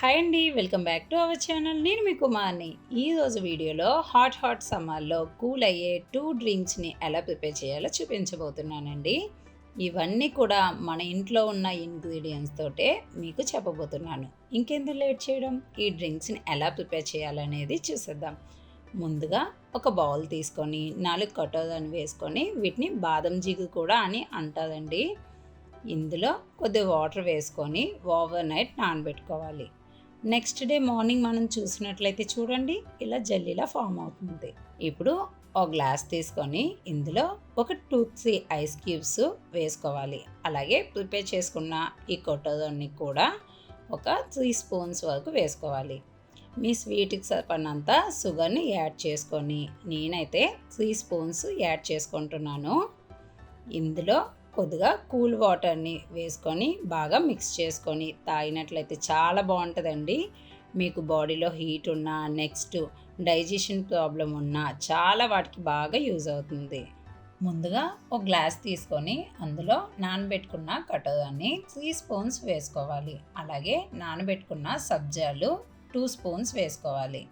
Hi అండి welcome back to our channel. నేను మీ కుమార్ని. ఈరోజు వీడియోలో హాట్ హాట్ సమ్మర్లో కూల్ అయ్యే టూ డ్రింక్స్ని ఎలా ప్రిపేర్ చేయాలో చూపించబోతున్నానండి. ఇవన్నీ కూడా మన ఇంట్లో ఉన్న ఇంగ్రీడియంట్స్ తోటే మీకు చెప్పబోతున్నాను. ఇంకెందుకు లేట్ చేయడం? ఈ డ్రింక్స్ని ఎలా ప్రిపేర్ చేయాలనేది చూసేద్దాం. ముందుగా ఒక బౌల్ తీసుకొని నాలుగు కటోరని వేసుకొని వీటిని బాదం జిగు కూడా అని అంటారండి. ఇందులో కొద్ది వాటర్ వేసుకొని ఓవర్ నైట్ నానబెట్టుకోవాలి. నెక్స్ట్ డే మార్నింగ్ మనం చూసినట్లయితే చూడండి ఇలా జల్లీలా ఫామ్ అవుతుంది. ఇప్పుడు ఒక గ్లాస్ తీసుకొని ఇందులో ఒక టూ త్రీ ఐస్ క్యూబ్స్ వేసుకోవాలి. అలాగే ప్రిపేర్ చేసుకున్న ఈ కొట్టదాన్ని కూడా ఒక త్రీ స్పూన్స్ వరకు వేసుకోవాలి. మీ స్వీట్కి సరిపడినంత షుగర్ని యాడ్ చేసుకొని నేనైతే త్రీ స్పూన్స్ యాడ్ చేసుకుంటున్నాను. ఇందులో కొద్దిగా కూల్ వాటర్ని వేసుకొని బాగా మిక్స్ చేసుకొని తాగినట్లయితే చాలా బాగుంటుందండి. మీకు బాడీలో హీట్ ఉన్నా నెక్స్ట్ డైజెషన్ ప్రాబ్లం ఉన్నా చాలా వాటికి బాగా యూజ్ అవుతుంది. ముందుగా ఒక గ్లాస్ తీసుకొని అందులో నానబెట్టుకున్న కటోరాన్ని త్రీ స్పూన్స్ వేసుకోవాలి. అలాగే నానబెట్టుకున్న సబ్జాలు టూ స్పూన్స్ వేసుకోవాలి.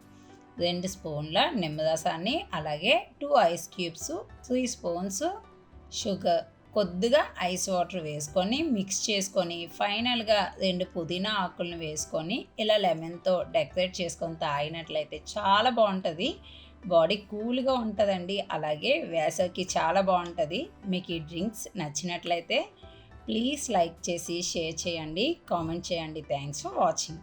రెండు స్పూన్ల నిమ్మరసాన్ని అలాగే two ice cubes three spoons sugar కొద్దిగా ఐస్ వాటర్ వేసుకొని మిక్స్ చేసుకొని ఫైనల్గా రెండు పుదీనా ఆకులను వేసుకొని ఇలా లెమన్తో డెకరేట్ చేసుకొని తాగినట్లయితే చాలా బాగుంటుంది. బాడీ కూల్గా ఉంటుందండి. అలాగే వేసవికి చాలా బాగుంటుంది. మీకు ఈ డ్రింక్స్ నచ్చినట్లయితే ప్లీజ్ లైక్ చేసి షేర్ చేయండి. కామెంట్ చేయండి. Thanks for watching.